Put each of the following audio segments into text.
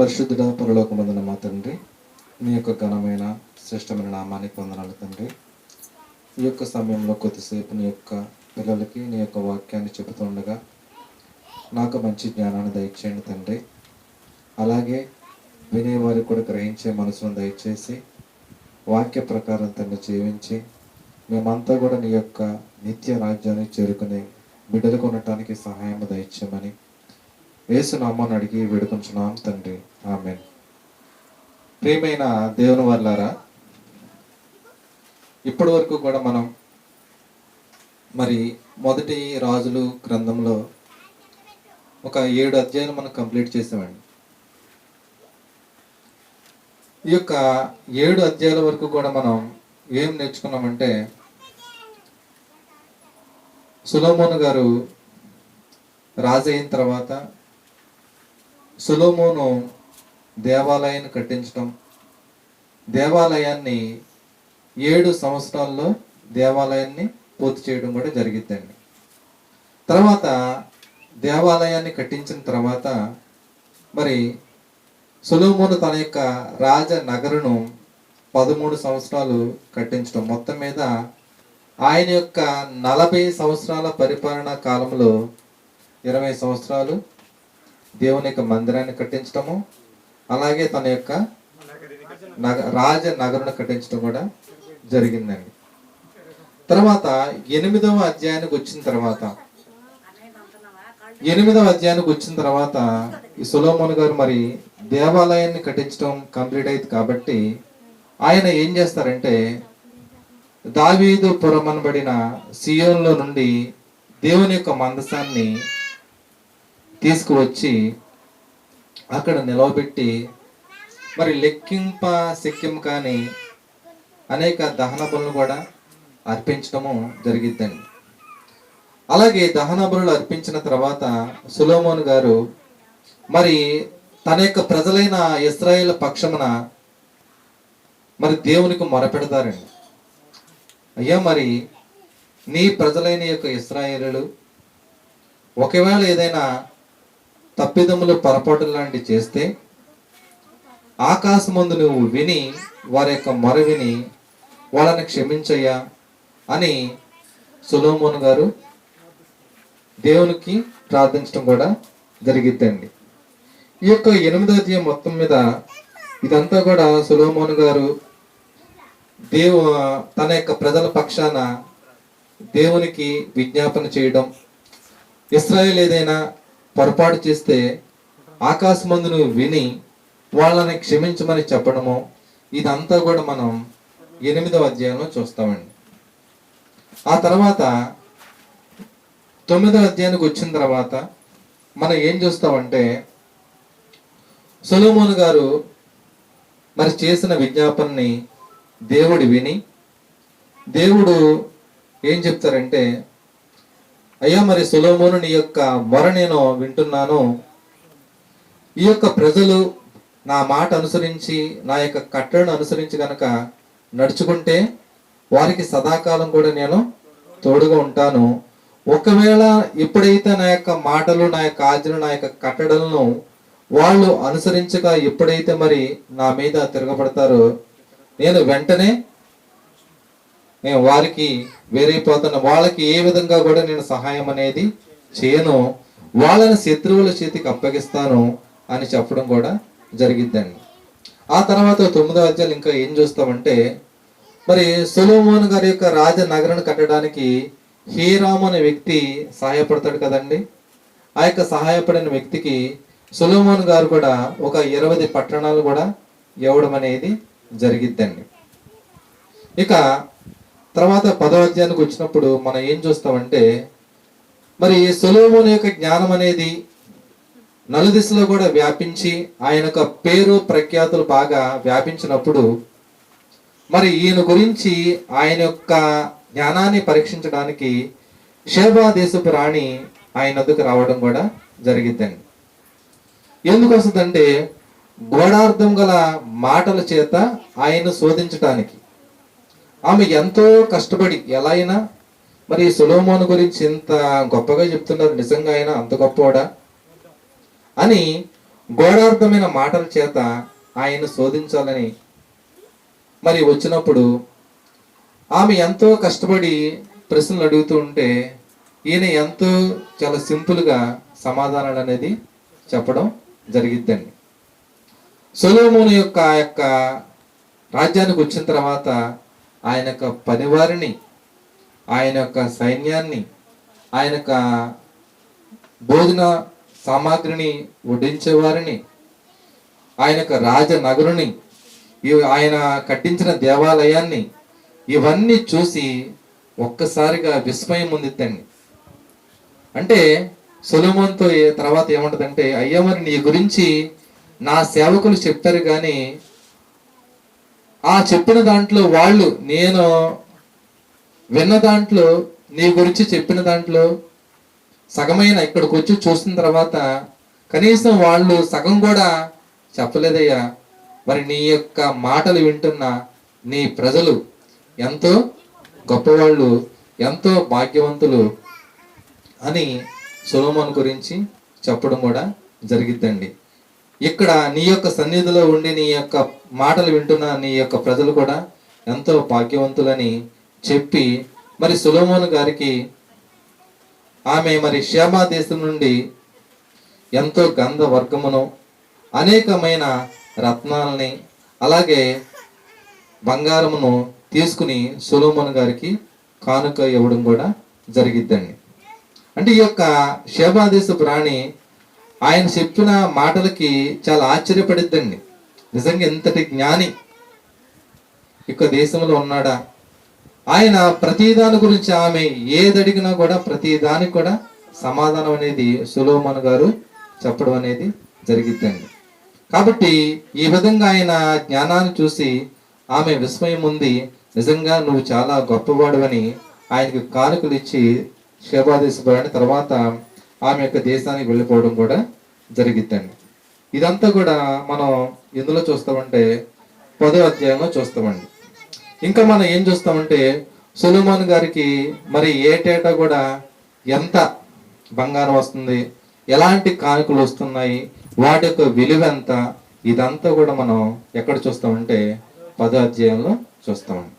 పరిశుద్ధుడ పరలోకమందున మా తండ్రి. మీ యొక్క ఘనమైన శ్రేష్టమైన నామానికి వందనాలు తండ్రి. ఈ యొక్క సమయంలో కొద్దిసేపు నీ యొక్క పిల్లలకి నీ యొక్క వాక్యాన్ని చెబుతుండగా నాకు మంచి జ్ఞానాన్ని దయచేయండి తండ్రి. అలాగే వినేవారికి కూడా గ్రహించే మనసును దయచేసి వాక్య ప్రకారం తండ్రి జీవించి మేమంతా కూడా నీ యొక్క నిత్య రాజ్యాన్ని చేరుకునే బిడ్డలకు ఉండటానికి సహాయం దయచేయమని యేసు అడిగి వేడుకుంటున్నాం తండ్రి. ఆమె ప్రియమైన దేవుని వల్లారా ఇప్పటి వరకు కూడా మనం మరి మొదటి రాజులు గ్రంథంలో ఒక ఏడు అధ్యాయాలు మనం కంప్లీట్ చేసామండి. ఈ యొక్క ఏడు అధ్యాయాల వరకు కూడా మనం ఏం నేర్చుకున్నామంటే సులోమోను గారు రాజు అయిన తర్వాత సులోమోను దేవాలయాన్ని కట్టించడం దేవాలయాన్ని ఏడు సంవత్సరాల్లో దేవాలయాన్ని పూర్తి చేయడం కూడా జరిగిద్దండి. తర్వాత దేవాలయాన్ని కట్టించిన తర్వాత మరి సులోమోను తన యొక్క రాజ నగరును పదమూడు సంవత్సరాలు కట్టించడం మొత్తం మీద ఆయన యొక్క నలభై సంవత్సరాల పరిపాలనా కాలంలో ఇరవై సంవత్సరాలు దేవుని యొక్క మందిరాన్ని కట్టించటము అలాగే తన యొక్క నగ రాజ నగరును కట్టించడం కూడా జరిగిందండి. తర్వాత ఎనిమిదవ అధ్యాయానికి వచ్చిన తర్వాత ఎనిమిదవ అధ్యాయానికి వచ్చిన తర్వాత ఈ సులోమోన్ గారు మరి దేవాలయాన్ని కట్టించడం కంప్లీట్ అయింది కాబట్టి ఆయన ఏం చేస్తారంటే దావీదు పురమనబడిన సియోన్లో నుండి దేవుని యొక్క మందసాన్ని తీసుకువచ్చి అక్కడ నిలవబెట్టి మరి లెక్కింప సిక్కిం కానీ అనేక దహన బలులు కూడా అర్పించడము జరిగిద్దండి. అలాగే దహన బలులు అర్పించిన తర్వాత సులోమోన్ గారు మరి తన యొక్క ప్రజలైన ఇస్రాయేల్ పక్షమున మరి దేవునికి మొరపెడతారండి. అయ్యా మరి నీ ప్రజలైన యొక్క ఇస్రాయేలు ఒకవేళ ఏదైనా తప్పిదములు పొరపాటు లాంటివి చేస్తే ఆకాశమందు నువ్వు విని వారి యొక్క మొర విని వాళ్ళని క్షమించయ్యా అని సులోమోన్ గారు దేవునికి ప్రార్థించడం కూడా జరిగిద్దండి. ఈ యొక్క ఎనిమిదో అధ్యాయం మొత్తం మీద ఇదంతా కూడా సులోమోన్ గారు దేవు తన యొక్క ప్రజల పక్షాన దేవునికి విజ్ఞాపన చేయడం. ఇస్రాయేల్ ఏదైనా పొరపాటు చేస్తే ఆకాశమందును విని వాళ్ళని క్షమించమని చెప్పడము ఇదంతా కూడా మనం ఎనిమిదవ అధ్యాయంలో చూస్తామండి. ఆ తర్వాత తొమ్మిదవ అధ్యాయానికి వచ్చిన తర్వాత మనం ఏం చూస్తామంటే సొలోమోన్ గారు మరి చేసిన విజ్ఞాపనని దేవుడు విని దేవుడు ఏం చెప్తారంటే అయ్యా మరి సులోమోను నీ యొక్క మొర నేను వింటున్నాను. ఈ యొక్క ప్రజలు నా మాట అనుసరించి నా యొక్క కట్టడను అనుసరించి కనుక నడుచుకుంటే వారికి సదాకాలం కూడా నేను తోడుగా ఉంటాను. ఒకవేళ ఎప్పుడైతే నా యొక్క మాటలు నా యొక్క ఆజ్ఞలు నా యొక్క కట్టడలను వాళ్ళు అనుసరించక ఎప్పుడైతే మరి నా మీద తిరగబడతారో నేను వెంటనే నేను వారికి వేరైపోతున్న వాళ్ళకి ఏ విధంగా కూడా నేను సహాయం అనేది చేయను. వాళ్ళని శత్రువుల చేతికి అప్పగిస్తాను అని చెప్పడం కూడా జరిగిద్దండి. ఆ తర్వాత తొమ్మిదో అధ్యాయులు ఇంకా ఏం చూస్తామంటే మరి సొలోమోన్ గారి యొక్క రాజ నగరాన్ని కట్టడానికి హీరామ్ అనే వ్యక్తి సహాయపడతాడు కదండి. ఆ యొక్క సహాయపడిన వ్యక్తికి సొలోమోన్ గారు కూడా ఒక ఇరవై పట్టణాలు కూడా ఇవ్వడం అనేది జరిగిద్దండి. ఇక తర్వాత పదవ అధ్యాయానికి వచ్చినప్పుడు మనం ఏం చూస్తామంటే మరి సొలోమోన్ యొక్క జ్ఞానం అనేది నలుదిశలో కూడా వ్యాపించి ఆయన యొక్క పేరు ప్రఖ్యాతులు బాగా వ్యాపించినప్పుడు మరి ఈయన గురించి ఆయన యొక్క జ్ఞానాన్ని పరీక్షించడానికి షేబా దేశపు రాణి ఆయన వద్దకు రావడం కూడా జరిగిద్దండి. ఎందుకు వస్తుందంటే గోడార్థం గల మాటల చేత ఆయన శోధించడానికి ఆమె ఎంతో కష్టపడి ఎలా అయినా మరి సులోమోను గురించి ఇంత గొప్పగా చెప్తున్నారు. నిజంగా ఆయన అంత గొప్పవాడా? అని గోడార్థమైన మాటల చేత ఆయన శోధించాలని మరి వచ్చినప్పుడు ఆమె ఎంతో కష్టపడి ప్రశ్నలు అడుగుతూ ఉంటే ఈయన ఎంతో చాలా సింపుల్గా సమాధానాలు అనేది చెప్పడం జరిగిద్దండి. సొలోమోను యొక్క ఆ యొక్క రాజ్యానికి వచ్చిన తర్వాత ఆయన యొక్క పనివారిని ఆయన యొక్క సైన్యాన్ని ఆయన యొక్క భోజన సామాగ్రిని వడ్డించేవారిని ఆయన యొక్క రాజనగరుని ఆయన కట్టించిన దేవాలయాన్ని ఇవన్నీ చూసి ఒక్కసారిగా విస్మయం పొందిద్దండి. అంటే సులభంతో తర్వాత ఏమంటదంటే అయ్యా మరి నీ గురించి నా సేవకులు చెప్పారు కానీ ఆ చెప్పిన దాంట్లో వాళ్ళు నేను విన్న దాంట్లో నీ గురించి చెప్పిన దాంట్లో సగమైన ఇక్కడికి వచ్చి చూసిన తర్వాత కనీసం వాళ్ళు సగం కూడా చెప్పలేదయ్యా. మరి నీ యొక్క మాటలు వింటున్న నీ ప్రజలు ఎంతో గొప్పవాళ్ళు ఎంతో భాగ్యవంతులు అని సులోమన్ గురించి చెప్పడం కూడా జరిగిద్దండి. ఇక్కడ నీ యొక్క సన్నిధిలో ఉండి నీ యొక్క మాటలు వింటున్న నీ యొక్క ప్రజలు కూడా ఎంతో భాగ్యవంతులని చెప్పి మరి సులోమోను గారికి ఆమె మరి శ్యామా దేశం నుండి ఎంతో గంధ వర్గమును అనేకమైన రత్నాలని అలాగే బంగారమును తీసుకుని సులోమోను గారికి కానుక ఇవ్వడం కూడా జరిగిద్దండి. అంటే ఈ యొక్క శేబాదేశపు రాణి ఆయన చెప్పిన మాటలకి చాలా ఆశ్చర్యపడిద్దండి. నిజంగా ఎంతటి జ్ఞాని ఇక దేశంలో ఉన్నాడా? ఆయన ప్రతిదాని గురించి ఆమె ఏదడిగినా కూడా ప్రతి దానికి కూడా సమాధానం అనేది సులోమన్ గారు చెప్పడం అనేది జరిగిద్దండి. కాబట్టి ఈ విధంగా ఆయన జ్ఞానాన్ని చూసి ఆమె విస్మయం ఉంది. నిజంగా నువ్వు చాలా గొప్పవాడు అని ఆయనకు కానుకలు ఇచ్చి శేబాదేశపడని తర్వాత ఆమె యొక్క దేశానికి వెళ్ళిపోవడం కూడా జరిగిద్దండి. ఇదంతా కూడా మనం ఎందులో చూస్తామంటే పదో అధ్యాయంలో చూస్తామండి. ఇంకా మనం ఏం చూస్తామంటే సులుమాన్ గారికి మరి ఏటేటా కూడా ఎంత బంగారం వస్తుంది ఎలాంటి కానుకలు వస్తున్నాయి వాటి యొక్క విలువ ఎంత ఇదంతా కూడా మనం ఎక్కడ చూస్తామంటే పదో అధ్యాయంలో చూస్తామండి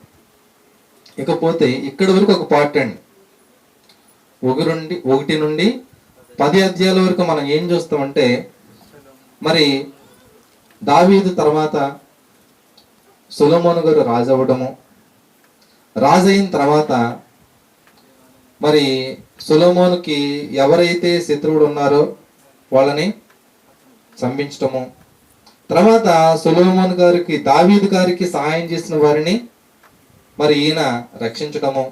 ఇకపోతే ఇక్కడి వరకు ఒక పార్ట్ అండి ఒకటి నుండి ఒకటి నుండి పది అధ్యాయాల వరకు మనం ఏం చూస్తామంటే మరి దావీదు తర్వాత సులమోను గారు రాజవ్వడము. రాజైన తర్వాత మరి సులమోనుకి ఎవరైతే శత్రువుడు ఉన్నారో వాళ్ళని చంపించటము తర్వాత సులోమోన్ గారికి దావీదు గారికి సహాయం చేసిన వారిని మరి ఈయన రక్షించడము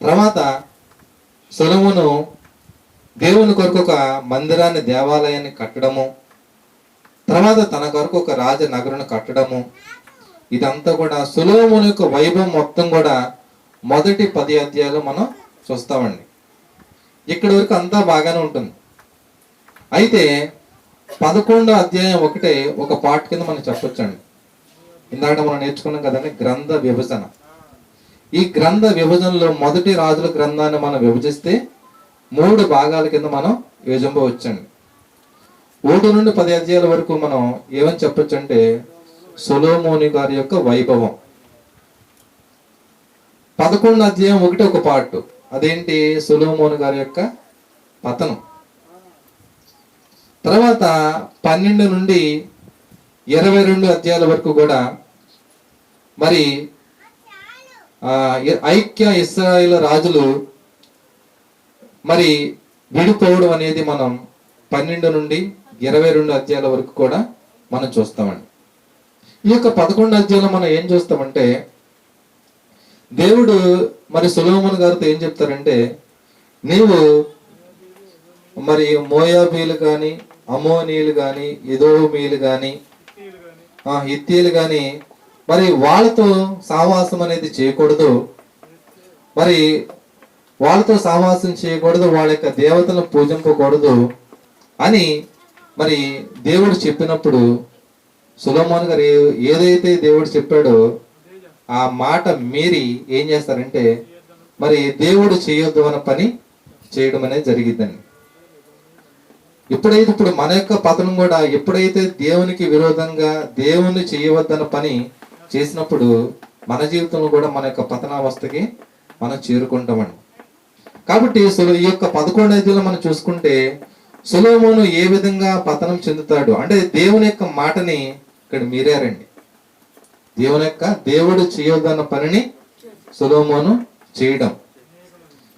తర్వాత సులమును దేవుని కొరకు ఒక మందిరాన్ని దేవాలయాన్ని కట్టడము తర్వాత తన కొరకు ఒక రాజ నగరును కట్టడము ఇదంతా కూడా సులోముని యొక్క వైభవం మొత్తం కూడా మొదటి పది అధ్యాయాలు మనం చూస్తామండి. ఇక్కడి వరకు అంతా బాగానే ఉంటుంది. అయితే పదకొండో అధ్యాయం ఒకటే ఒక పార్ట్ కింద మనం చెప్పొచ్చండి. ఇందాక మనం నేర్చుకున్నాం కదండి గ్రంథ విభజన. ఈ గ్రంథ విభజనలో మొదటి రాజుల గ్రంథాన్ని మనం విభజిస్తే మూడు భాగాల కింద మనం విభజింపవచ్చండి. ఒకటి నుండి పది అధ్యాయాల వరకు మనం ఏమని చెప్పొచ్చు అంటే సొలోమోని గారి యొక్క వైభవం. పదకొండు అధ్యాయం ఒకటి ఒక పార్ట్. అదేంటి? సొలోమోని గారి యొక్క పతనం. తర్వాత పన్నెండు నుండి ఇరవై రెండు అధ్యాయాల వరకు కూడా మరి ఐక్య ఇస్రాయిల్ రాజులు మరి విడిపోవడం అనేది మనం పన్నెండు నుండి ఇరవై రెండు అధ్యాయాల వరకు కూడా మనం చూస్తామండి. ఈ యొక్క పదకొండు అధ్యాయంలో మనం ఏం చూస్తామంటే దేవుడు మరి సులోమన్ గారితో ఏం చెప్తారంటే నీవు మరి మోయాబీలు కానీ అమోనీలు కానీ ఇదోమీలు కానీ ఆ, హిత్తీలు కానీ మరి వాళ్ళతో సావాసం అనేది చేయకూడదు. మరి వాళ్ళతో సావాసం చేయకూడదు వాళ్ళ యొక్క దేవతలను పూజింపకూడదు అని మరి దేవుడు చెప్పినప్పుడు సులమోన్ గారు ఏదైతే దేవుడు చెప్పాడో ఆ మాట మీరి ఏం చేస్తారంటే మరి దేవుడు చేయొద్దు అన్న పని చేయడం అనేది జరిగిద్దండి. ఎప్పుడైతే ఇప్పుడు మన యొక్క పతనం కూడా ఎప్పుడైతే దేవునికి విరోధంగా దేవుని చేయవద్దన్న పని చేసినప్పుడు మన జీవితంలో కూడా మన యొక్క పతనావస్థకి మనం చేరుకుంటామండి. కాబట్టి ఈ యొక్క పదకొండు ఐదులో మనం చూసుకుంటే సులోమోను ఏ విధంగా పతనం చెందుతాడు? అంటే దేవుని యొక్క మాటని ఇక్కడ మీరారండి దేవుని యొక్క దేవుడు చేయొద్దన్న పనిని సులోమోను చేయడం.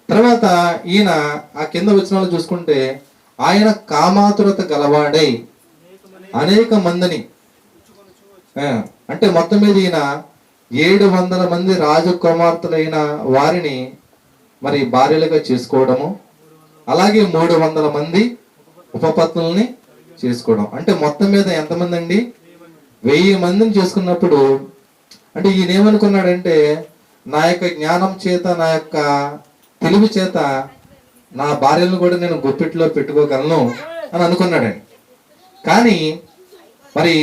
తర్వాత ఈయన ఆ కింద వచ్చిన చూసుకుంటే ఆయన కామాతురత గలవాడై అనేక మందిని అంటే మొత్తం మీద ఈయన ఏడు వందల మంది రాజకుమార్తెలైన వారిని మరి భార్యలుగా చేసుకోవడము అలాగే మూడు వందల మంది ఉపపత్నుల్ని చేసుకోవడం. అంటే మొత్తం మీద ఎంతమంది అండి వెయ్యి మందిని చేసుకున్నప్పుడు అంటే ఈయన ఏమనుకున్నాడంటే నా యొక్క జ్ఞానం చేత నా యొక్క తెలివి చేత నా భార్యను కూడా నేను గుప్పిట్లో పెట్టుకోగలను అని అనుకున్నాడండి. కానీ మరి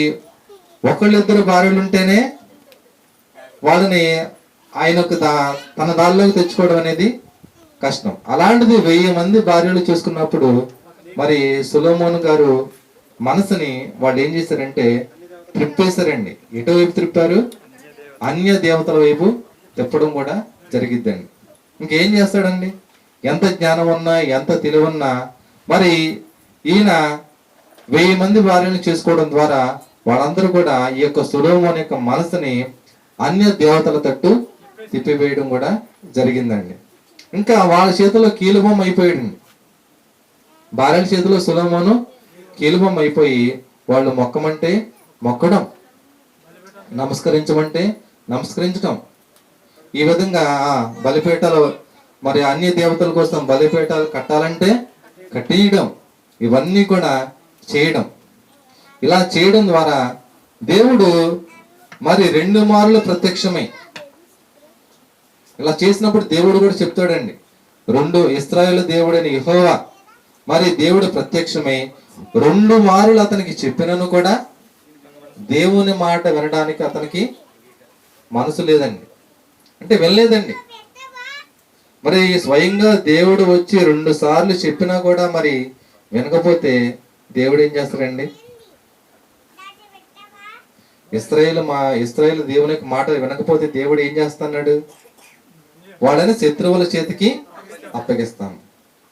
ఒకళ్ళిద్దరు భార్యలు ఉంటేనే వాళ్ళని ఆయన దా తన దారిలోకి తెచ్చుకోవడం అనేది కష్టం. అలాంటిది వెయ్యి మంది భార్యలు చూసుకున్నప్పుడు మరి సులోమోన్ గారు మనసుని వాళ్ళు ఏం చేశారంటే త్రిప్పేశారండి. ఎటువైపు త్రిప్పారు? అన్య దేవతల వైపు తిప్పడం కూడా జరిగిద్దండి. ఇంకేం చేస్తాడండి? ఎంత జ్ఞానం ఉన్నా ఎంత తెలివున్నా మరి ఈయన వెయ్యి మంది భార్యను చేసుకోవడం ద్వారా వాళ్ళందరూ కూడా ఈ యొక్క సులోమోన్ యొక్క మనసుని అన్య దేవతల తట్టు తిప్పివేయడం కూడా జరిగిందండి. ఇంకా వాళ్ళ చేతిలో కీలుబొమ్మ అయిపోయాడు భార్యల చేతిలో సులభమను కీలుబొమ్మ అయిపోయి వాళ్ళు మొక్కమంటే మొక్కడం నమస్కరించమంటే నమస్కరించటం. ఈ విధంగా బలిపీఠాలు మరి అన్ని దేవతల కోసం బలిపీఠాలు కట్టాలంటే కట్టేయడం ఇవన్నీ కూడా చేయడం. ఇలా చేయడం ద్వారా దేవుడు మరి రెండు మార్లు ప్రత్యక్షమై ఇలా చేసినప్పుడు దేవుడు కూడా చెప్తాడండి. రెండు ఇస్రాయేల్ దేవుడని యెహోవా. మరి దేవుడు ప్రత్యక్షమై. రెండు మారులు అతనికి చెప్పినను కూడా దేవుని మాట వినడానికి అతనికి మనసు లేదండి. అంటే వినలేదండి. మరి స్వయంగా దేవుడు వచ్చి రెండు సార్లు చెప్పినా కూడా మరి వినకపోతే దేవుడు ఏం చేస్తాడండి? ఇస్రాయేల్ మా ఇస్రాయేల్ దేవుని మాట వినకపోతే దేవుడు ఏం చేస్తున్నాడు? వాళ్ళని శత్రువుల చేతికి అప్పగిస్తాను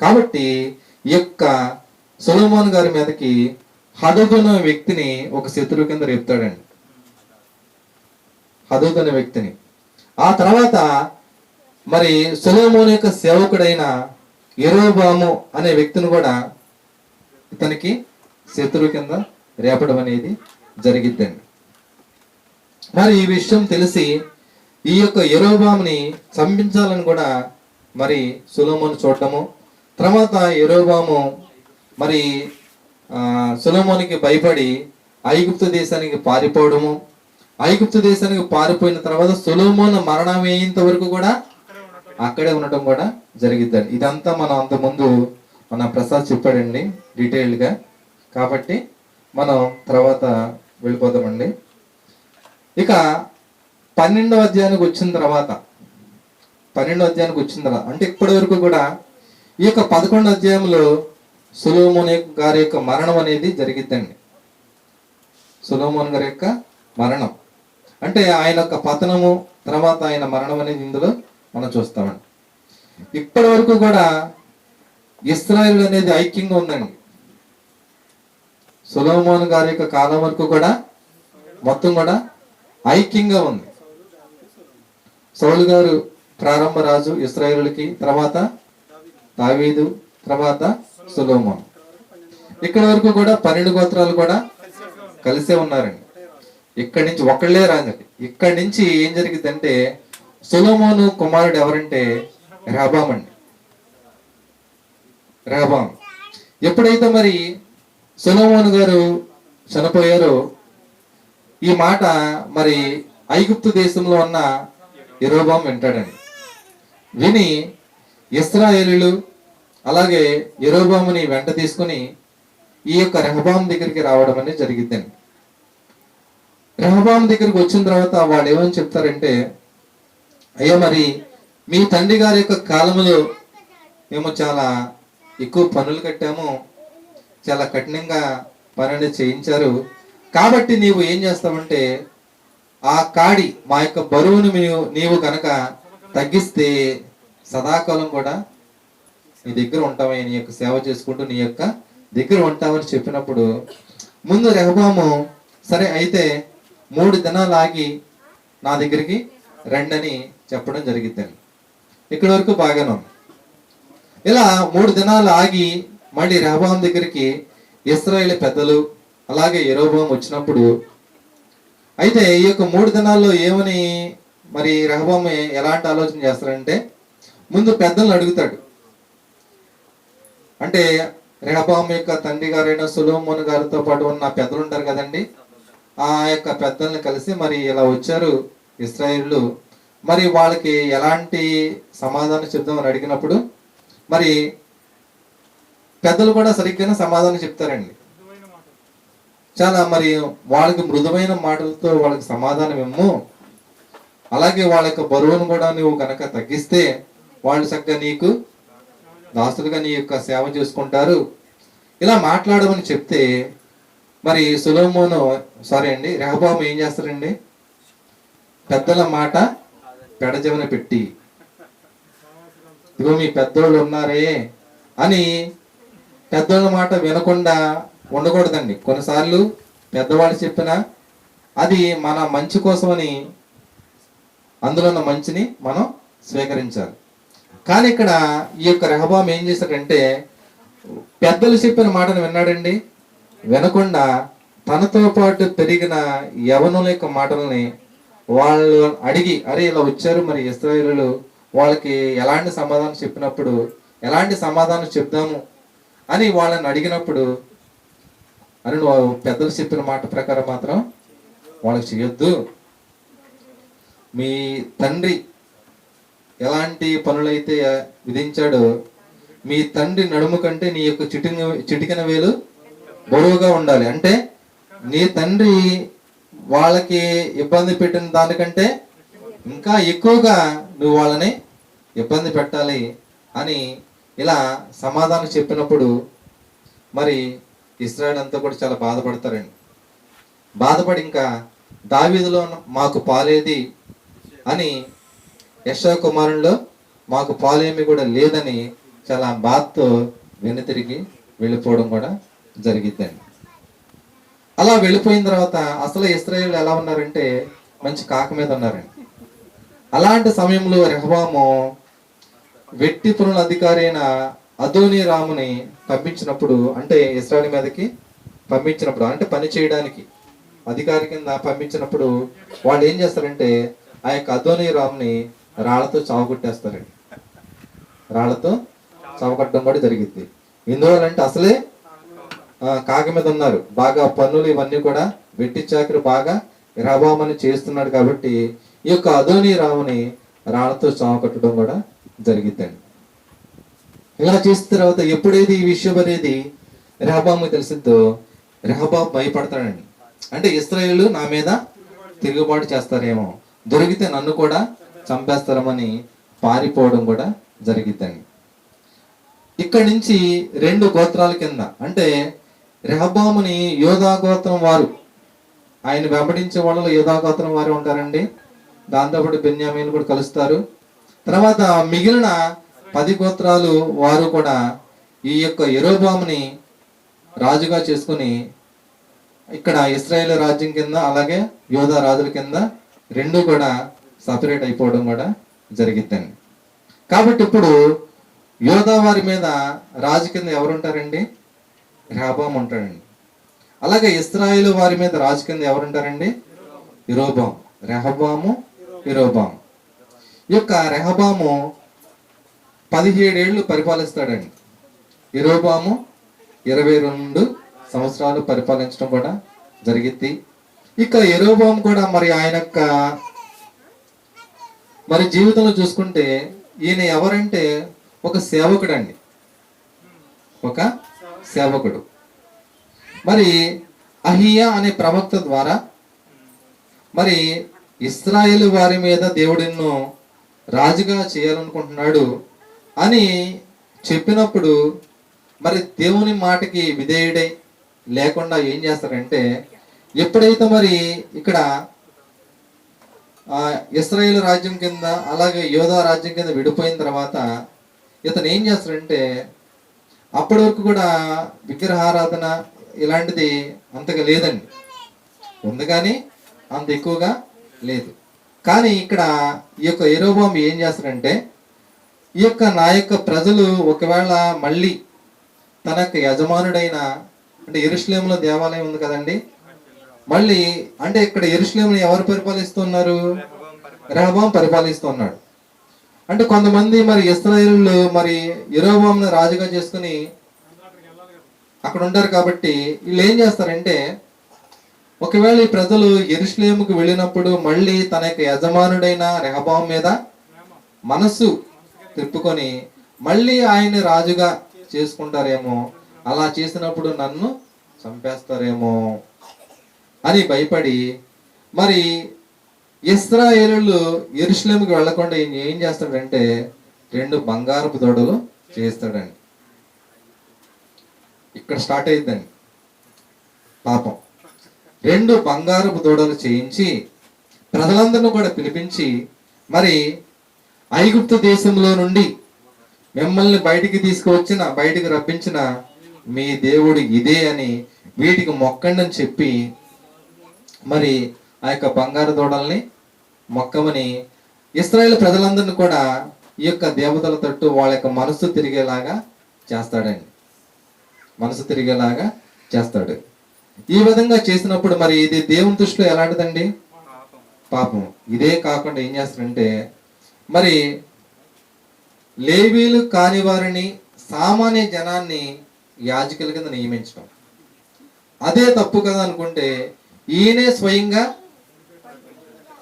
కాబట్టి ఈ యొక్క సులోమోన్ గారి మీదకి హదదు అనే వ్యక్తిని ఒక శత్రువు కింద రేపుతాడండి. హదదు అనే వ్యక్తిని. ఆ తర్వాత మరి సులోమోన్ యొక్క సేవకుడైన ఎరోబాము అనే వ్యక్తిని కూడా ఇతనికి శత్రువు కింద రేపడం అనేది జరిగిద్దండి. మరి ఈ విషయం తెలిసి ఈ యొక్క ఎరోబాముని చంపించాలని కూడా మరి సులోమోను చూడటము. తర్వాత ఎరోబాము మరి సులోమోనికి భయపడి ఐగుప్తు దేశానికి పారిపోవడము. ఐగుప్తు దేశానికి పారిపోయిన తర్వాత సులోమోను మరణం అయ్యేంత వరకు కూడా అక్కడే ఉండటం కూడా జరిగిద్దండి. ఇదంతా మనం అంత ముందు మన ప్రసాద్ చెప్పాడండి డీటెయిల్డ్గా. కాబట్టి మనం తర్వాత వెళ్ళిపోతామండి ఇక పన్నెండవ అధ్యాయానికి వచ్చిన తర్వాత పన్నెండవ అధ్యాయానికి వచ్చిన తర్వాత అంటే ఇప్పటి వరకు కూడా ఈ యొక్క పదకొండు అధ్యాయంలో సులోమోన్ గారి యొక్క మరణం అనేది జరిగిద్దండి. సులోమోన్ గారి యొక్క మరణం. అంటే ఆయన యొక్క పతనము తర్వాత ఆయన మరణం అనేది ఇందులో మనం చూస్తామండి. ఇప్పటి వరకు కూడా ఇస్రాయల్ అనేది ఐక్యంగా ఉందండి. సులోమోన్ గారి యొక్క కాలం వరకు కూడా మొత్తం కూడా ఐక్యంగా ఉంది. సౌలు గారు ప్రారంభ రాజు ఇస్రాయేలుకి తర్వాత దావీదు తర్వాత సులోమోన్. ఇక్కడ వరకు కూడా పన్నెండు గోత్రాలు కూడా కలిసే ఉన్నారండి. ఇక్కడి నుంచి ఒకళ్ళే రాంగండి. ఇక్కడి నుంచి ఏం జరిగిందంటే సులోమోను కుమారుడు ఎవరంటే రెహబాం అండి. రాబాం ఎప్పుడైతే మరి సులోమోను గారు చనిపోయారో ఈ మాట మరి ఐగుప్తు దేశంలో ఉన్న ఎరోబాం వింటాడండి విని ఇస్రాయేలీలు అలాగే ఎరోబాముని వెంట తీసుకుని ఈ యొక్క రెహబాం దగ్గరికి రావడం అనేది జరిగిద్దండి. రెహబాం దగ్గరికి వచ్చిన తర్వాత వాళ్ళు ఏమని చెప్తారంటే అయ్యా మరి మీ తండ్రి గారి యొక్క కాలంలో మేము చాలా ఎక్కువ పనులు కట్టాము చాలా కఠినంగా పని అనేది చేయించారు. కాబట్టి నీవు ఏం చేస్తావంటే ఆ కాడి మా యొక్క బరువును నీవు నీవు కనుక తగ్గిస్తే సదాకాలం కూడా నీ దగ్గర ఉంటావని నీ యొక్క సేవ చేసుకుంటూ నీ యొక్క దగ్గర ఉంటామని చెప్పినప్పుడు ముందు రెహబాము సరే అయితే మూడు దినాలు ఆగి నా దగ్గరికి రండని చెప్పడం జరిగిద్దని ఇక్కడి వరకు బాగానే ఉంది. ఇలా మూడు దినాలు ఆగి మళ్ళీ రెహబాం దగ్గరికి ఇస్రాయేల్ పెద్దలు అలాగే ఎరోబాం వచ్చినప్పుడు అయితే ఈ యొక్క మూడు దినాల్లో ఏమని మరి రెహబాం ఎలాంటి ఆలోచన చేస్తారంటే ముందు పెద్దలను అడుగుతాడు. అంటే రహబామ్మ యొక్క తండ్రి గారైన సులోమోన్ గారితో పాటు ఉన్న పెద్దలు ఉంటారు కదండి. ఆ యొక్క పెద్దల్ని కలిసి మరి ఇలా వచ్చారు ఇస్రాయేళ్ళు మరి వాళ్ళకి ఎలాంటి సమాధానం చెప్దామని అడిగినప్పుడు మరి పెద్దలు కూడా సరిగ్గానే సమాధానం చెప్తారండి. చాలా మరి వాళ్ళకి మృదువైన మాటలతో వాళ్ళకి సమాధానం ఇమ్ము. అలాగే వాళ్ళ యొక్క బరువును కూడా నువ్వు కనుక తగ్గిస్తే వాళ్ళు చక్కగా నీకు దాసులుగా నీ యొక్క సేవ చేసుకుంటారు. ఇలా మాట్లాడమని చెప్తే మరి సులోమోను సారీ అండి రెహబాము ఏం చేస్తారండి? పెద్దల మాట పెడజమన పెట్టి ఇదిగో మీ పెద్దోళ్ళు ఉన్నారే అని పెద్దోళ్ళ మాట వినకుండా ఉండకూడదండి. కొన్నిసార్లు పెద్దవాళ్ళు చెప్పిన అది మన మంచి కోసమని అందులో ఉన్న మంచిని మనం స్వీకరించాలి. కానీ ఇక్కడ ఈ యొక్క రెహబాం ఏం చేశాడంటే పెద్దలు చెప్పిన మాటను విన్నాడండి? వినకుండా తనతో పాటు పెరిగిన యవనుల యొక్క మాటల్ని వాళ్ళు అడిగి అరే ఇలా వచ్చారు మరి ఇస్రాయేలు వాళ్ళకి ఎలాంటి సమాధానం చెప్పినప్పుడు ఎలాంటి సమాధానం చెప్దాము? అని వాళ్ళని అడిగినప్పుడు అని నువ్వు పెద్దలు చెప్పిన మాట ప్రకారం మాత్రం వాళ్ళకి చేయొద్దు. మీ తండ్రి ఎలాంటి పనులైతే విధించాడో మీ తండ్రి నడుము కంటే నీ యొక్క చిటిన చిటికిన వేలు బరువుగా ఉండాలి. అంటే నీ తండ్రి వాళ్ళకి ఇబ్బంది పెట్టిన దానికంటే ఇంకా ఎక్కువగా నువ్వు వాళ్ళని ఇబ్బంది పెట్టాలి అని ఇలా సమాధానం చెప్పినప్పుడు మరి ఇస్రాయల్ అంతా కూడా చాలా బాధపడతారండి. బాధపడి ఇంకా దావీదులో మాకు పాలేది అని యశో కుమారుల్లో మాకు పాలేమి కూడా లేదని చాలా బాధతో వెనుతిరిగి వెళ్ళిపోవడం కూడా జరిగిద్దండి. అలా వెళ్ళిపోయిన తర్వాత అసలు ఇస్రాయేల్ ఎలా ఉన్నారంటే మంచి కాక మీద ఉన్నారండి. అలాంటి సమయంలో రెహబాము వెట్టి పనుల అధికారి అయిన అదోని రాముని పంపించినప్పుడు అంటే ఇస్రాయల్ మీదకి పంపించినప్పుడు అంటే పని చేయడానికి అధికారి కింద పంపించినప్పుడు వాళ్ళు ఏం చేస్తారంటే ఆ యొక్క అదోని రాముని రాళ్ళతో చావగొట్టేస్తారండి. రాళ్ళతో చావగొట్టడం కూడా జరిగింది. ఎందువల్లంటే అసలే కాకి మీద ఉన్నారు. బాగా పనులు ఇవన్నీ కూడా వెట్టి చాకరి బాగా రాబోమని చేస్తున్నాడు కాబట్టి ఈ యొక్క అదోని రాముని రాళ్ళతో చావగొట్టడం కూడా జరిగిద్దండి ఇలా చేసిన తర్వాత ఎప్పుడేది ఈ విషయం అనేది రెహబాము తెలిసిందో రెహబాబ్ భయపడతాడండి. అంటే ఇస్రాయేలు నా మీద తిరుగుబాటు చేస్తారేమో. దొరికితే నన్ను కూడా చంపేస్తారమని పారిపోవడం కూడా జరిగిద్దండి. ఇక్కడి నుంచి రెండు గోత్రాల కింద అంటే రెహబాముని యోధా గోత్రం వారు ఆయన వెంబడించే వాళ్ళలో యోధా గోత్రం వారు ఉంటారండి. దాంతోపాటు బెన్యామీలు కూడా కలుస్తారు. తర్వాత మిగిలిన పది గోత్రాలు వారు కూడా ఈ యొక్క ఎరోబాముని రాజుగా చేసుకుని ఇక్కడ ఇస్రాయేల్ రాజ్యం కింద అలాగే యోధా రాజుల కింద రెండు కూడా సపరేట్ అయిపోవడం కూడా జరిగిద్దండి. కాబట్టి ఇప్పుడు యోధా వారి మీద రాజు కింద ఎవరు ఉంటారండి ఉంటాడండి. అలాగే ఇస్రాయేల్ వారి మీద రాజు కింద ఎవరుంటారండి? ఇరోబాం రెహబాము ఇరోబాం ఈ యొక్క రెహబాము పదిహేడేళ్ళు పరిపాలిస్తాడండి. ఇరోబాము ఇరవై రెండు సంవత్సరాలు పరిపాలించడం కూడా జరిగింది. ఇక ఎరోబాం కూడా మరి ఆయన యొక్క మరి జీవితంలో చూసుకుంటే ఈయన ఎవరంటే ఒక సేవకుడు అండి ఒక సేవకుడు. మరి అహియా అనే ప్రవక్త ద్వారా మరి ఇస్రాయేల్ వారి మీద దేవుడిను రాజుగా చేయాలనుకుంటున్నాడు అని చెప్పినప్పుడు మరి దేవుని మాటకి విధేయుడై లేకుండా ఏం చేస్తారంటే ఎప్పుడైతే మరి ఇక్కడ ఇస్రాయేల్ రాజ్యం కింద అలాగే యోధా రాజ్యం కింద విడిపోయిన తర్వాత ఇతను ఏం చేస్తాడంటే అప్పటి వరకు కూడా విగ్రహారాధన ఇలాంటిది అంతగా లేదండి. ఉంది కానీ అంత ఎక్కువగా లేదు. కానీ ఇక్కడ ఈ యొక్క ఎరోబాం ఏం చేస్తారంటే ఈ యొక్క నా యొక్క ప్రజలు ఒకవేళ మళ్ళీ తన యొక్క యజమానుడైన అంటే ఎరుశ్లేములో దేవాలయం ఉంది కదండి. మళ్ళీ అంటే ఇక్కడ ఎరుశ్లేముని ఎవరు పరిపాలిస్తున్నారు? రెహబాం పరిపాలిస్తున్నాడు. అంటే కొంతమంది మరి ఇస్రాయేలు మరి ఇరోబాంను రాజుగా చేసుకుని అక్కడ ఉంటారు కాబట్టి వీళ్ళు ఏం చేస్తారంటే ఒకవేళ ఈ ప్రజలు ఎరుశ్లేముకు వెళ్ళినప్పుడు మళ్ళీ తన యొక్క యజమానుడైన రెహబాం మీద మనసు తిప్పుకొని మళ్ళీ ఆయన్ని రాజుగా చేసుకుంటారేమో అలా చేసినప్పుడు నన్ను చంపేస్తారేమో అని భయపడి మరి ఇస్రాయేలు ఎరుశ్లేముకి వెళ్ళకుండా ఈయన ఏం చేస్తాడంటే రెండు బంగారపు దొడలు చేస్తాడండి. ఇక్కడ స్టార్ట్ అయిందండి పాపం. రెండు బంగారపు దూడలు చేయించి ప్రజలందరిని కూడా పిలిపించి మరి ఐగుప్తు దేశంలో నుండి మిమ్మల్ని బయటికి తీసుకువచ్చిన బయటికి రప్పించిన మీ దేవుడు ఇదే అని వీటికి మొక్కండి చెప్పి మరి ఆ యొక్క బంగారు దూడల్ని మొక్కమని ఇస్రాయేల్ ప్రజలందరిని కూడా ఈ యొక్క దేవతల తట్టు వాళ్ళ యొక్క మనస్సు తిరిగేలాగా చేస్తాడండి. మనసు తిరిగేలాగా చేస్తాడు. ఈ విధంగా చేసినప్పుడు మరి ఇది దేవుని దృష్టిలో ఎలాంటిదండి? పాపం. ఇదే కాకుండా ఏం చేస్తాడంటే మరి లేవీలు కాని వారిని సామాన్య జనాన్ని యాజకుల కింద నియమించడం. అదే తప్పు కదా అనుకుంటే ఈయనే స్వయంగా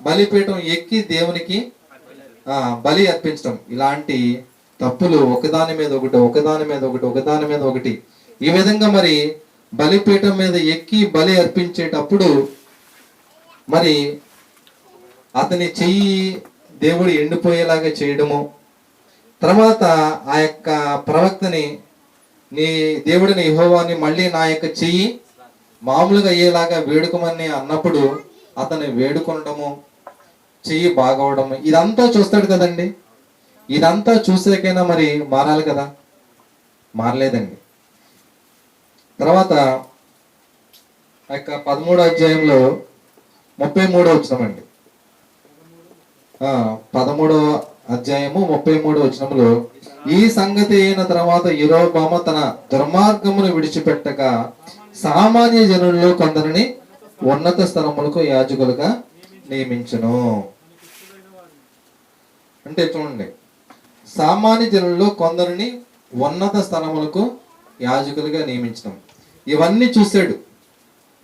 బలిపీఠం ఎక్కి దేవునికి బలి అర్పించడం. ఇలాంటి తప్పులు ఒకదాని మీద ఒకటి ఒకదాని మీద ఒకటి ఒకదాని మీద ఒకటి. ఈ విధంగా మరి బలిపీఠం మీద ఎక్కి బలి అర్పించేటప్పుడు మరి అతని చెయ్యి దేవుడు ఎండిపోయేలాగా చేయడము. తర్వాత ఆ యొక్క ప్రవక్తని నీ దేవుడిని యెహోవాని మళ్ళీ నా యొక్క చెయ్యి మామూలుగా అయ్యేలాగా వేడుకోమని అన్నప్పుడు అతను వేడుకొనడము చెయ్యి బాగవడము ఇదంతా చూస్తాడు కదండి. ఇదంతా చూసేకైనా మరి మారాలి కదా? మారలేదండి. తర్వాత ఆ యొక్క పదమూడో అధ్యాయంలో ముప్పై మూడో వచ్చినామండి పదమూడవ అధ్యాయము ముప్పై మూడు వచనములో ఈ సంగతి అయిన తర్వాత యురోబామ తన దుర్మార్గమును విడిచిపెట్టక సామాన్య జనుల్లో కొందరిని ఉన్నత స్థలములకు యాజకులుగా నియమించను. అంటే చూడండి సామాన్య జనుల్లో కొందరిని ఉన్నత స్థలములకు యాజకులుగా నియమించడం. ఇవన్నీ చూశాడు.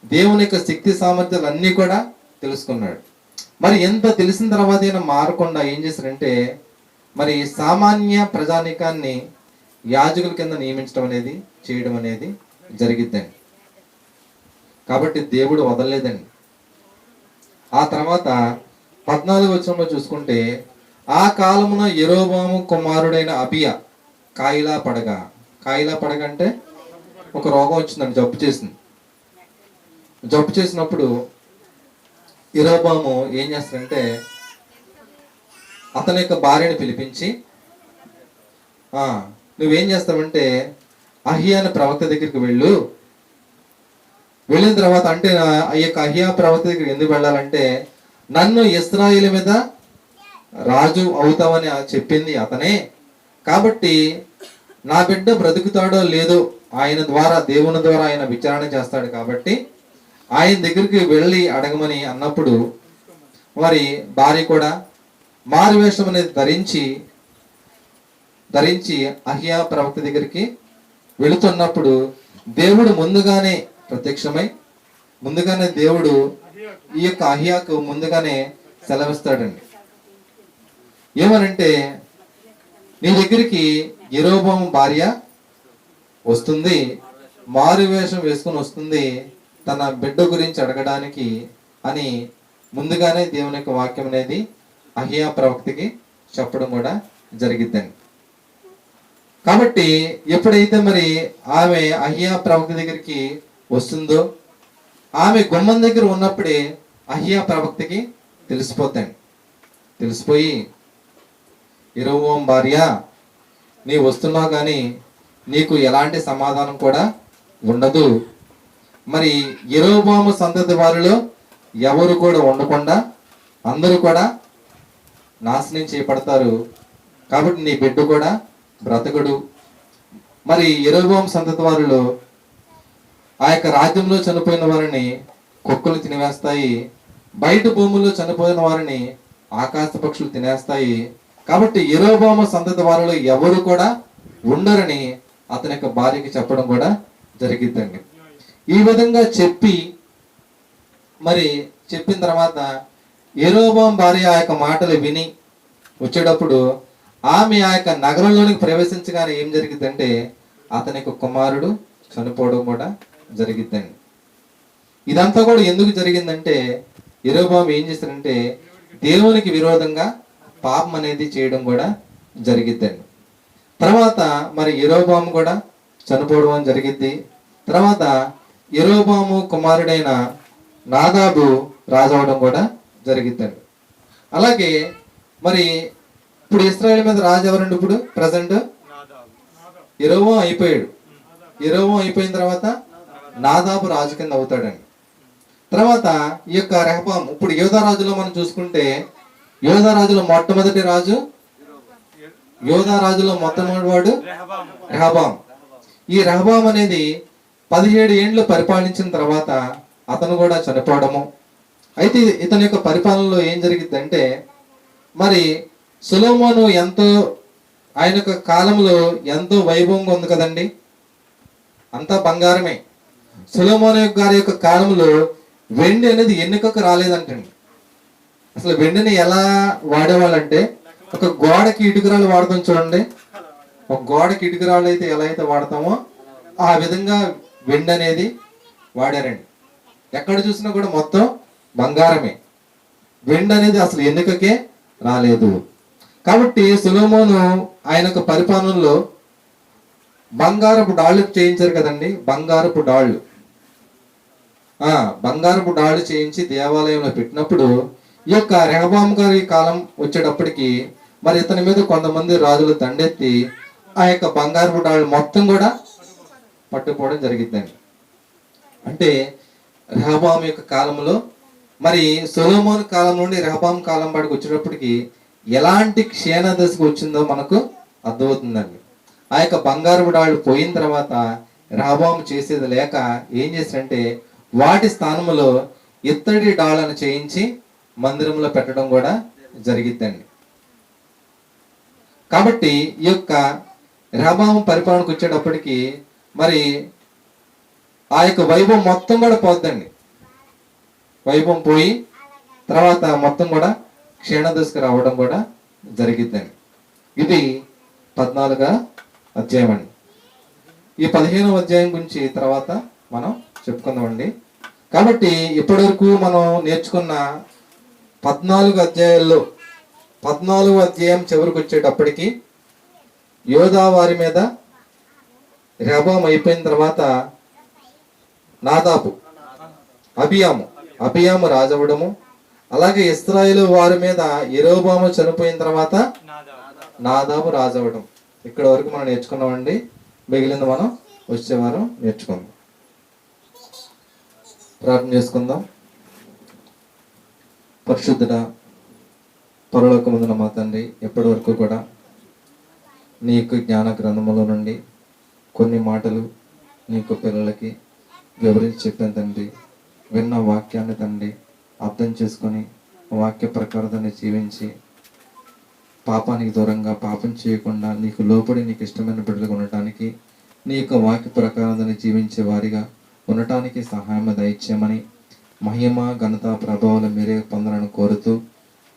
దేవుని యొక్క శక్తి సామర్థ్యాలు అన్నీ కూడా తెలుసుకున్నాడు. మరి ఎంత తెలిసిన తర్వాత ఈయన మారకుండా ఏం చేశారంటే మరి సామాన్య ప్రజానికాన్ని యాజకుల కింద నియమించడం అనేది చేయడం అనేది జరిగిద్దండి. కాబట్టి దేవుడు వదలలేదండి. ఆ తర్వాత పద్నాలుగు వచ్చంలో చూసుకుంటే ఆ కాలమున ఎరోబాము కుమారుడైన అబియా కాయిలా పడగ కాయిలా పడగ అంటే ఒక రోగం వచ్చిందండి జబ్బు చేసింది. జబ్బు చేసినప్పుడు ఇరోబాము ఏం చేస్తాడంటే అతని యొక్క భార్యని పిలిపించి నువ్వేం చేస్తావంటే అహియాన ప్రవక్త దగ్గరికి వెళ్ళు. వెళ్ళిన తర్వాత అంటే ఆ- యొక్క అహియా ప్రవక్త దగ్గరికి ఎందుకు వెళ్ళాలంటే నన్ను ఇస్రాయిల్ మీద రాజు అవుతావని చెప్పింది అతనే. కాబట్టి నా బిడ్డ బ్రతుకుతాడో లేదో ఆయన ద్వారా దేవుని ద్వారా ఆయన విచారణ చేస్తాడు కాబట్టి ఆయన దగ్గరికి వెళ్ళి అడగమని అన్నప్పుడు వారి భార్య కూడా మారువేషం అనేది ధరించి ధరించి అహియా ప్రవక్త దగ్గరికి వెళుతున్నప్పుడు దేవుడు ముందుగానే ప్రత్యక్షమై ముందుగానే దేవుడు ఈ యొక్క అహియాకు ముందుగానే సెలవిస్తాడండి. ఏమనంటే నీ దగ్గరికి ఎరోబోము భార్య వస్తుంది మారు వేషం వేసుకుని వస్తుంది తన బిడ్డ గురించి అడగడానికి అని ముందుగానే దేవుని యొక్క వాక్యం అనేది అహియా ప్రవక్తికి చెప్పడం కూడా జరిగిద్దండి. కాబట్టి ఎప్పుడైతే మరి ఆమె అహియా ప్రవక్త దగ్గరికి వస్తుందో ఆమె గుమ్మం దగ్గర ఉన్నప్పుడే అహియా ప్రవక్తకి తెలిసిపోతాయి. తెలిసిపోయి ఇరవోం భార్య నీ వస్తున్నావు కానీ నీకు ఎలాంటి సమాధానం కూడా ఉండదు. మరి ఇరవోము సంతతి వారిలో ఎవరు కూడా ఉండకుండా అందరూ కూడా నాశనం చేపడతారు కాబట్టి నీ బిడ్డ కూడా బ్రతకడు. మరి ఇరవోం సంతతి వారిలో ఆ యొక్క రాజ్యంలో చనిపోయిన వారిని కుక్కలు తినివేస్తాయి. బయట భూముల్లో చనిపోయిన వారిని ఆకాశ పక్షులు తినేస్తాయి. కాబట్టి ఎరోబామ సంతతి వారిలో ఎవరు కూడా ఉండరని అతని యొక్క భార్యకి చెప్పడం కూడా జరిగిద్దండి. ఈ విధంగా చెప్పి మరి చెప్పిన తర్వాత ఎరోబాం భార్య ఆ యొక్క మాటలు విని వచ్చేటప్పుడు ఆమె ఆ యొక్క నగరంలోనికి ప్రవేశించగానే ఏం జరిగిందంటే అతని యొక్క కుమారుడు చనిపోవడం కూడా జరిగిద్దండి. ఇదంతా కూడా ఎందుకు జరిగిందంటే ఎరోబాం ఏం చేశారంటే దేవునికి విరోధంగా పాపం అనేది చేయడం కూడా జరిగిద్దండి. తర్వాత మరి ఎరోబాము కూడా చనిపోవడం జరిగింది జరిగిద్ది. తర్వాత ఎరోబాము కుమారుడైన నాదాబు రాజవడం కూడా జరిగిద్దండి. అలాగే మరి ఇప్పుడు ఇస్రాయేల్ మీద రాజు ఎవరండి ఇప్పుడు? ప్రజెంట్? ఎరోబం అయిపోయాడు. ఎరోబం అయిపోయిన తర్వాత నాదాబు రాజు కింద అవుతాడండి. తర్వాత ఈ యొక్క రెహబాం ఇప్పుడు యోధా రాజులో మనం చూసుకుంటే యోధా రాజులో మొట్టమొదటి రాజు యోధా రాజులో మొట్టమొదటి వాడు రెహబాం ఈ రెహబాం అనేది పదిహేడు ఏండ్లు పరిపాలించిన తర్వాత అతను కూడా చనిపోవడము. అయితే ఇతని యొక్క పరిపాలనలో ఏం జరిగిందంటే మరి సులోమోను ఎంతో ఆయన యొక్క కాలంలో ఎంతో వైభవంగా ఉంది కదండి? అంతా బంగారమే. సులోమోను గారి యొక్క కాలంలో వెండి అనేది ఎన్నికకు రాలేదంటండి. అసలు వెండిని ఎలా వాడేవాళ్ళంటే ఒక గోడకి ఇటుకరాలు వాడతాం చూడండి. ఒక గోడకి ఇటుకరాలు అయితే ఎలా అయితే వాడతామో ఆ విధంగా వెండి అనేది వాడారండి. ఎక్కడ చూసినా కూడా మొత్తం బంగారమే. వెండి అనేది అసలు ఎన్నికకే రాలేదు. కాబట్టి సులోమోను ఆయన యొక్క పరిపాలనలో బంగారపు డాళ్ళు చేయించారు కదండి బంగారపు డాళ్ళు. ఆ బంగారపు డాళ్ళు చేయించి దేవాలయంలో పెట్టినప్పుడు ఈ యొక్క రెహబాం గారి కాలం వచ్చేటప్పటికి మరి ఇతని మీద కొంతమంది రాజులు దండెత్తి ఆ యొక్క బంగారపు డాళ్ళు మొత్తం కూడా పట్టుకుపోవడం జరిగిద్దండి అంటే రహబాం యొక్క కాలంలో మరి సొలోమోన్ కాలం నుండి రహబాం కాలం పాటికి వచ్చేటప్పటికి ఎలాంటి క్షీణ దశకు వచ్చిందో మనకు అర్థమవుతుందండి. ఆ యొక్క బంగారు డాళ్ళు పోయిన తర్వాత రహబాం చేసేది లేక ఏం చేశారంటే వాటి స్థానంలో ఇత్తడి డాళ్ళను చేయించి మందిరంలో పెట్టడం కూడా జరిగిద్దండి. కాబట్టి ఈ యొక్క రహబాం పరిపాలనకు వచ్చేటప్పటికి మరి ఆ యొక్క వైభవం మొత్తం కూడా పోద్దండి. వైభవం పోయి తర్వాత మొత్తం కూడా క్షీణదశకు రావడం కూడా జరిగిద్దండి. ఇది పద్నాలుగ అధ్యాయం అండి. ఈ పదిహేనవ అధ్యాయం గురించి తర్వాత మనం చెప్పుకుందామండి. కాబట్టి ఇప్పటివరకు మనం నేర్చుకున్న పద్నాలుగు అధ్యాయాల్లో పద్నాలుగు అధ్యాయం చివరికి వచ్చేటప్పటికి యోధా వారి మీద రెహబాం అయిపోయిన తర్వాత నాదాబు అభియాము అభియాము రాజవడము. అలాగే ఇస్రాయేల్ వారి మీద ఎరోబాము చనిపోయిన తర్వాత నాదాబు రాజవడం. ఇక్కడ వరకు మనం నేర్చుకున్నామండి. మిగిలింది మనం వచ్చే వారం నేర్చుకుందాం. ప్రార్థన చేసుకుందాం. పరిశుద్ధుడ పరలోకముందున మా తండ్రి ఎప్పటి వరకు కూడా నీ యొక్క జ్ఞాన గ్రంథములో నుండి కొన్ని మాటలు నీకు పిల్లలకి వివరించి చెప్పాను తండ్రి. విన్న వాక్యాన్ని తండ్రి అర్థం చేసుకొని వాక్య ప్రకారం దాన్ని జీవించి పాపానికి దూరంగా పాపం చేయకుండా నీకు లోపడి నీకు ఇష్టమైన బిడ్డలుగా ఉండటానికి నీ యొక్క వాక్య ప్రకారం దాన్ని జీవించే వారిగా ఉండటానికి సహాయం దయచేయమని మహిమ ఘనత ప్రభావాలు మీరే పొందాలని కోరుతూ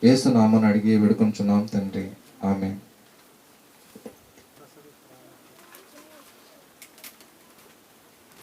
ఏసునామని అడిగి వేడుకొంచున్నాం తండ్రి. ఆమె